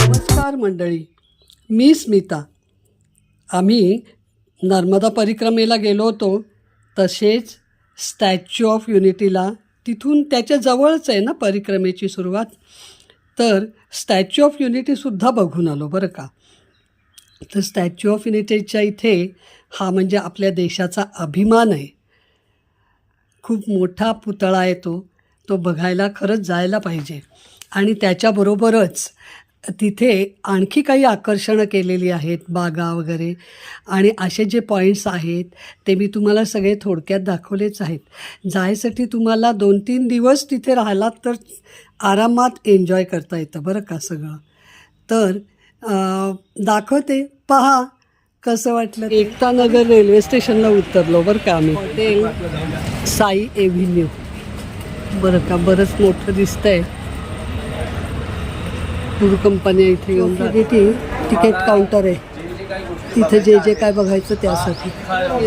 नमस्कार मंडळी मी स्मिता. आम्ही नर्मदा परिक्रमेला गेलो होतो. तसेच स्टॅच्यू ऑफ युनिटीला तिथून त्याच्या जवळच आहे ना परिक्रमेची सुरुवात. तर स्टॅच्यू ऑफ युनिटीसुद्धा बघून आलो बरं का. तर स्टॅच्यू ऑफ युनिटीच्या इथे हा म्हणजे आपल्या देशाचा अभिमान आहे. खूप मोठा पुतळा आहे तो. तो बघायला खरंच जायला पाहिजे. आणि त्याच्याबरोबरच तिथे आणखी काही आकर्षणं केलेली आहेत बागा वगैरे. आणि असे जे पॉईंट्स आहेत ते मी तुम्हाला सगळे थोडक्यात दाखवलेच आहेत. जायसाठी तुम्हाला दोन तीन दिवस तिथे राहिलात तर आरामात एन्जॉय करता येतं बरं का सगळं. तर दाखवते. पहा कसं वाटलं एकता नगर रेल्वे स्टेशनला उतरलो बरं का आम्ही. साई एव्हिन्यू बरं का बरंच मोठं दिसतंय. टूर कंपन्या इथे येऊन तिथे तिकीट काउंटर आहे. तिथे जे जे काय बघायचं त्यासाठी.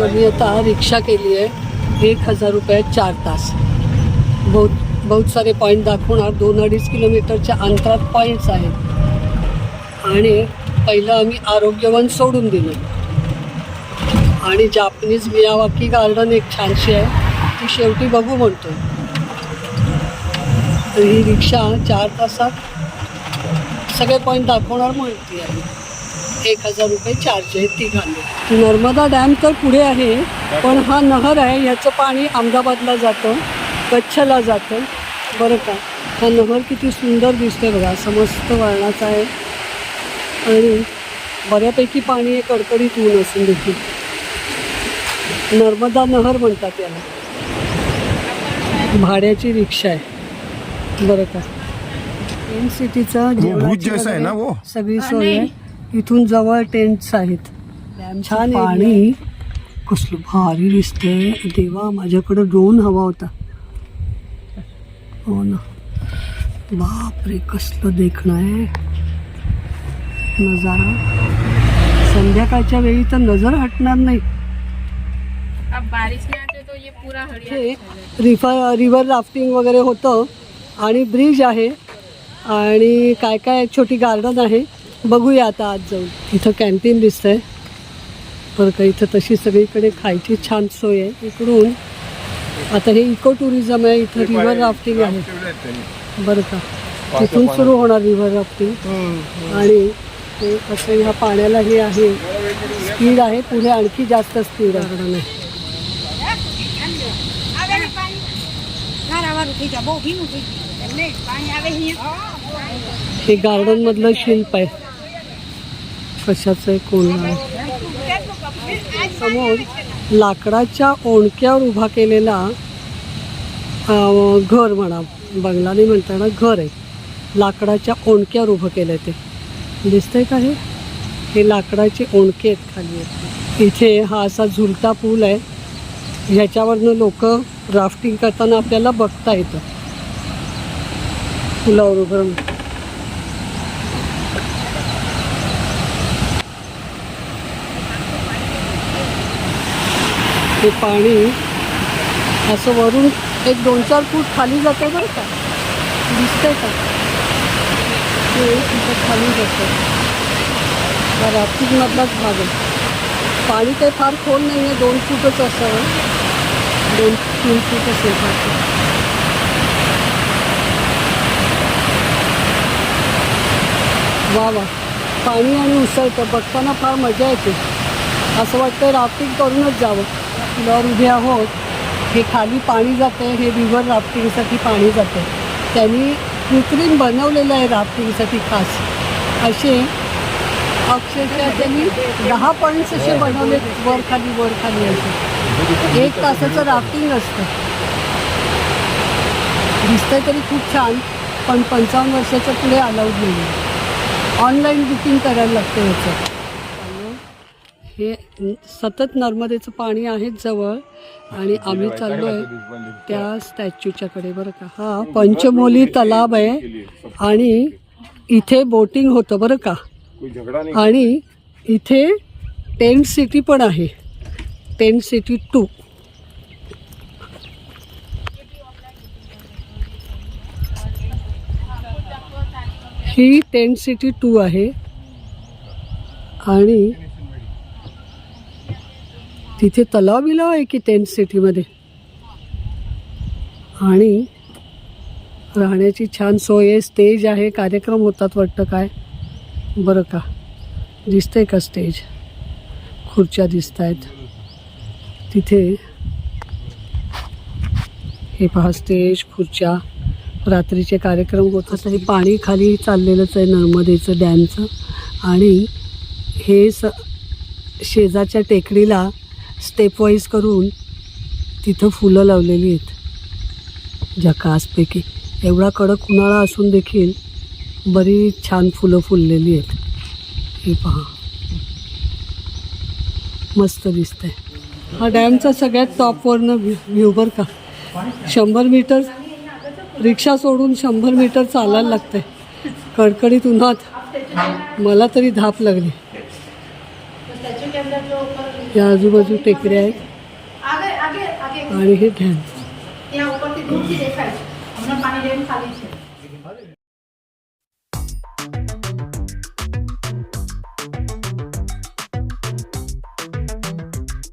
आम्ही आता रिक्षा केली आहे. एक हजार रुपये चार तास. बहुत बहुत सारे पॉईंट दाखवणार. दोन अडीच किलोमीटरच्या अंतरात पॉईंट्स आहेत. आणि पहिलं आम्ही आरोग्यवन सोडून दिलं. आणि जापनीज मियावाकी गार्डन एक छानशी आहे. ती शेवटी बघू म्हणतो तर ही रिक्षा चार तासात सगळे पॉईंट दाखवणार म्हणते आहे. एक हजार रुपये चार्ज आहे तिघांनी नर्मदा डॅम तर पुढे आहे पण हा नहर आहे ह्याचं पाणी अहमदाबादला जातं कच्छला जातं. बरं का? हा नहर किती सुंदर दिसतोय बघा समस्त वळणाचा आहे. आणि बऱ्यापैकी पाणी आहे कडकडीत ऊन असून देखील. नर्मदा नहर म्हणतात याला. भाड्याची रिक्षा आहे. बरं का. टेंट सिटीचा भूत जैसा है ना वो? सगळी सोय आहे. इथून जवळ टेंट्स आहेत. छान पाणी कसलं भारी दिसतंय. देवा माझ्याकडे ड्रोन हवा होता. हो ना. बापरे कसलं देखणं आहे. नजारा. संध्याकाळच्या वेळी तर नजर हटणार नाही. अब बारिश में आते तो ये पूरा हरिया हे रिफर रिव्हर राफ्टिंग वगैरे होतं. आणि ब्रिज आहे. आणि काय काय छोटी गार्डन आहे. बघूया आता आज जाऊन. इथं कॅन्टीन दिसतंय. बरं का इथं तशी सगळीकडे खायची छान सोय आहे. इकडून आता हे इको टुरिझम आहे. इथं रिव्हर राफ्टिंग आहे. बरं का. तिथून सुरू होणार रिव्हर राफ्टिंग आणि ते कसं ह्या पाण्याला हे आहे. स्पीड आहे. पुढे आणखी जास्त स्पीड आहे. हे गार्डन मधलं शिल्प आहे. कशाचं आहे कोण समोर लाकडाच्या ओणक्यावर उभा केलेला घर म्हणा बंगलाने म्हणताना घर आहे. लाकडाच्या ओणक्यावर उभं केलं आहे ते. दिसतंय का हे? हे लाकडाचे ओणके आहेत खाली. आहेत इथे हा असा झुलता पूल आहे. ह्याच्यावरनं लोक राफ्टिंग करताना आपल्याला बघता येतं. पुलावर उभं हे पाणी असं वरून एक दोन चार फूट खाली जातं बरं का. दिसतंय का? ते तिथं खाली जातं. रात्रीमधलाच भाग आहे. पाणी काही फार खोल नाही आहे दोन फूटच असावं. दोन तीन फूट असेल फार वा वा पाणी आणि उसळतं बघताना फार मजा येते. असं वाटतं राफ्टिंग करूनच जावं. लॉर उभे आहोत. हे खाली पाणी जाते हे रिव्हर राफ्टिंगसाठी पाणी जाते त्यांनी कृत्रिम बनवलेलं आहे राफ्टिंगसाठी खास. असे अक्षरशः त्यांनी दहा पॉईंट्स असे बनवले वर खाली वर खाली असे. एक तासाचं राफ्टिंग असतं. दिसतंय तरी खूप छान पण पंचावन्न वर्षाच्या पुढे अलाउड नाही ऑनलाईन बुकिंग करायला लागतं याचं. हे सतत नर्मदेचं पाणी आहेच जवळ आणि आम्ही चाललो आहे त्या स्टॅच्यूच्याकडे बरं का. हा पंचमोली तलाव आहे आणि इथे बोटिंग होतं बरं का. आणि इथे टेंट सिटी पण आहे. Tent city two. ही टेंट सिटी टू आहे. आणि तिथे तलाव बिलाव आहे की टेंट सिटीमध्ये आणि राहण्याची छान सोय आहे स्टेज आहे कार्यक्रम होतात वाटतं काय? बरं का? दिसतंय का स्टेज खुर्च्या दिसत आहेत तिथे हे पहा स्टेज खुर्च्या. रात्रीचे कार्यक्रम होत असतात हे पाणी खाली चाललेलंच आहे नर्मदेचं डॅमचं. आणि हे स शेजाच्या टेकडीला स्टेपवाईज करून तिथं फुलं लावलेली आहेत. जकासपैकी एवढा कडक उन्हाळा असून देखील बरीच छान फुलं फुललेली आहेत. हे पहा. मस्त दिसतंय. हा डॅमचा सगळ्यात टॉपवरनं व्ह्यू व्ह्यू बरं का? शंभर मीटर रिक्षा सोडून शंभर मीटर चालायला लागतंय. कडकडीत उन्हात मला तरी धाप लागली. या आजूबाजू टेकड्या आहेत. आणि हे ध्यान.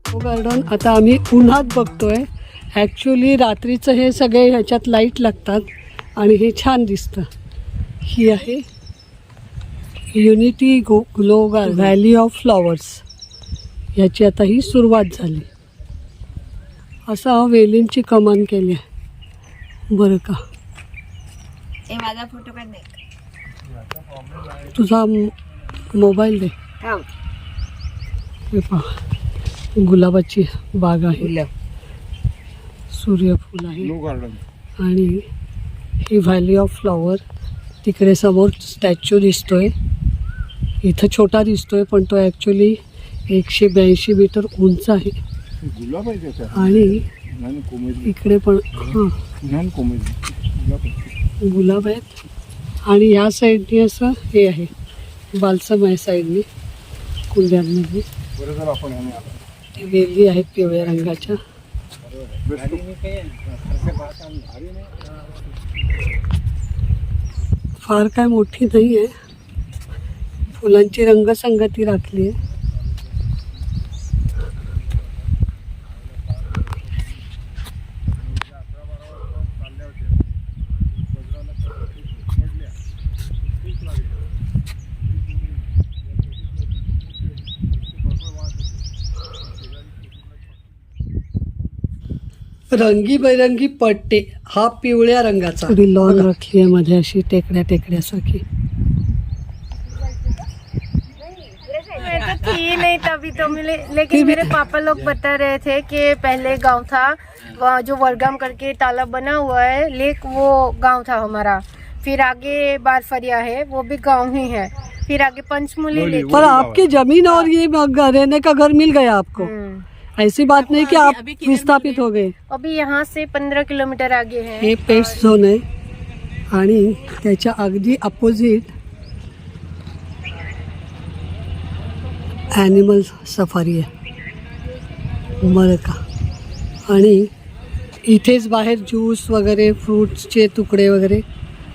हो, गार्डन आता आम्ही उन्हात बघतोय. ॲक्च्युली रात्रीचं हे सगळे ह्याच्यात लाइट लागतात आणि हे छान दिसतं. ही आहे unity go glow guard valley of flowers ह्याची आता ही सुरुवात झाली. असं वेलींची कमान केली आहे. बरं का? हे माझा फोटो काढ तुझा मोबाईल दे. हे. पहा. गुलाबाची बाग आहे. सूर्यफूल आहे. आणि ही व्हॅली ऑफ फ्लॉवर तिकडे समोर स्टॅच्यू दिसतोय. इथं छोटा दिसतोय पण तो ॲक्च्युली एकशे ब्याऐंशी मीटर उंच आहे. आणि इकडे पण हां. गुलाब आहे. गुलाब आहेत. आणि ह्या साईडनी असं हे आहे. बालसम आहे साईडनी. कुंड्यांमध्ये. वेली आहेत पिवळ्या रंगाच्या. फार काय मोठी नाही आहे फुलांची रंगसंगती राखली आहे रंगीबेरंगी पट्टे हा पिवळ्या रंगाचा. लॉन राखली आहे मध्ये अशी टेकड्या टेकड्यासारखी मैं तो थी नहीं तभी तो मिले लेकिन मेरे पापा लोग बता रहे थे कि पहले गाँव था वहाँ जो वरगाम करके तालाब बना हुआ है लेक वो गाँव था हमारा। फिर आगे बारफरिया है वो भी गाँव ही है। फिर आगे पंचमूली लेक पर आपकी ज़मीन और ये रहने का घर मिल गया आपको। हम्म। ऐसी बात नहीं कि आप विस्थापित हो गए। अभी यहाँ से पंद्रह किलोमीटर आगे है। हे पेस्ट झोन आहे आणि त्याच्या अगदी अपोजिट ॲनिमल सफारी आहे. बरं का आणि इथेच बाहेर ज्यूस वगैरे फ्रूट्सचे तुकडे वगैरे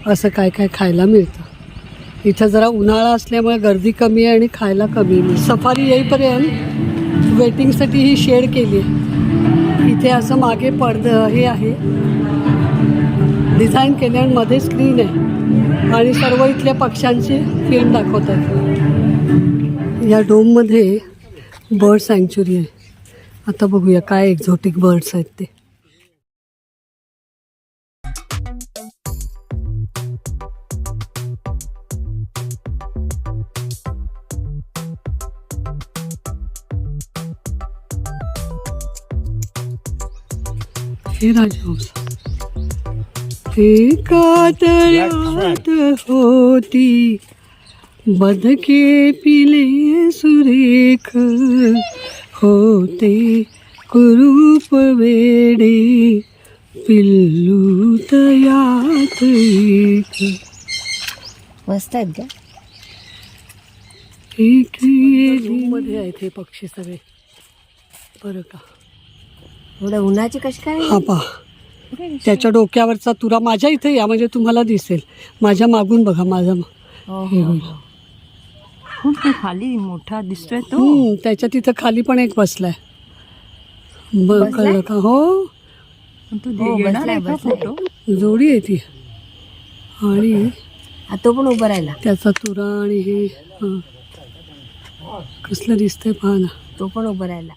असं काय काय खायला मिळतं. इथं जरा उन्हाळा असल्यामुळे गर्दी कमी आहे आणि खायला कमी आहे. सफारी येईपर्यंत वेटिंगसाठी ही शेड केली आहे. इथे असं मागे पडद हे आहे. डिझाईन केले आणि मध्ये स्क्रीन आहे. आणि सर्व इथल्या पक्ष्यांची फिल्म दाखवत आहे या डोममध्ये बर्ड सँक्च्युरी आहे. आता बघूया काय एक्झोटिक बर्ड्स आहेत ते. हे राजहंस। एका तळ्यात होती बदके पिले सुरेख होते कुरूप वेडे पिल्लू तयात एक। मस्त आहेत का? मध्ये आहेत हे पक्षी सगळे. बरं का. एवढ्या उन्हाची कशी काय? हा पहा त्याच्या डोक्यावरचा तुरा माझ्या इथे या म्हणजे तुम्हाला दिसेल. माझ्या मागून बघा माझा हे खूप ते खाली मोठा दिसतोय तो. हम्म, त्याच्या तिथं खाली पण एक बसलाय. ब कळलं का हो. पण तू दे- घेणार आहे का फोटो जोडी आहे ती. आणि तो पण उभं राहिला. त्याचा तुरा आणि हे हं. कसलं दिसतंय पहा ना. तो पण उभं राहिला.